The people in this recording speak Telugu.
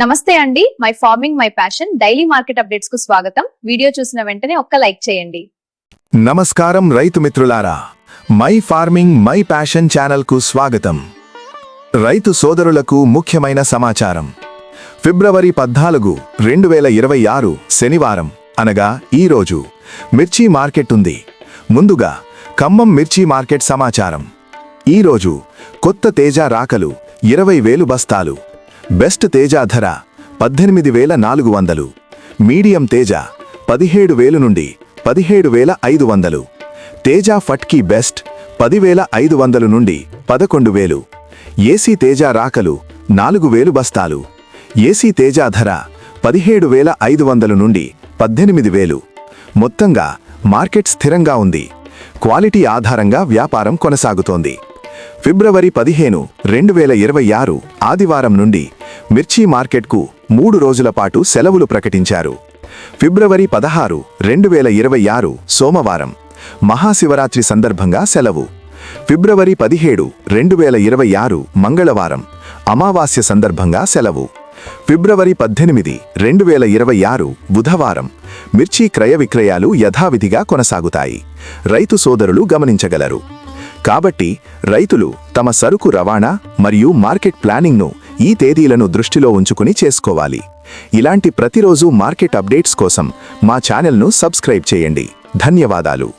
నమస్తే అండి. My farming my passion daily market అప్డేట్స్కు స్వాగతం. వీడియో చూసిన వెంటనే ఒక్క లైక్ చేయండి. నమస్కారం రైతు మిత్రులారా. మై ఫార్మింగ్ మై ప్యాషన్ ఛానల్కు స్వాగతం. రైతు సోదరులకు ముఖ్యమైన సమాచారం. ఫిబ్రవరి పద్నాలుగు రెండు వేల ఇరవై ఆరు శనివారం అనగా ఈరోజు మిర్చి మార్కెట్ ఉంది. ముందుగా ఖమ్మం మిర్చి మార్కెట్ సమాచారం. ఈరోజు కొత్త తేజ రాకలు ఇరవై వేలు బస్తాలు బెస్ట్ తేజ ధర పద్దెనిమిది వేల నాలుగు వందలు. మీడియం తేజ పదిహేడు వేలు నుండి పదిహేడు వేల ఐదు వందలు. తేజ ఫట్కీ బెస్ట్ పదివేల ఐదు వందలు నుండి పదకొండు వేలు. ఏసీ తేజ రాకలు నాలుగు వేలు బస్తాలు. ఏసీ తేజ ధర పదిహేడు వేల ఐదు వందలు నుండి పద్దెనిమిది వేలు. మొత్తంగా మార్కెట్ స్థిరంగా ఉంది. క్వాలిటీ ఆధారంగా వ్యాపారం కొనసాగుతోంది. ఫిబ్రవరి పదిహేను రెండు వేల ఇరవై ఆరు ఆదివారం నుండి మిర్చి మార్కెట్కు మూడు రోజుల పాటు సెలవులు ప్రకటించారు. ఫిబ్రవరి పదహారు రెండు వేల ఇరవై ఆరు సోమవారం మహాశివరాత్రి సందర్భంగా సెలవు. ఫిబ్రవరి పదిహేడు రెండు వేల ఇరవై ఆరు మంగళవారం అమావాస్య సందర్భంగా సెలవు. ఫిబ్రవరి పద్దెనిమిది రెండు వేల ఇరవై ఆరు బుధవారం మిర్చి క్రయ విక్రయాలు యథావిధిగా కొనసాగుతాయి. రైతు సోదరులు గమనించగలరు. కాబట్టి రైతులు తమ సరుకు రవాణా మరియు మార్కెట్ ప్లానింగ్ను ఈ తేదీలను దృష్టిలో ఉంచుకుని చేసుకోవాలి. ఇలాంటి ప్రతిరోజు మార్కెట్ అప్డేట్స్ కోసం మా ఛానల్ను సబ్స్క్రైబ్ చేయండి. ధన్యవాదాలు.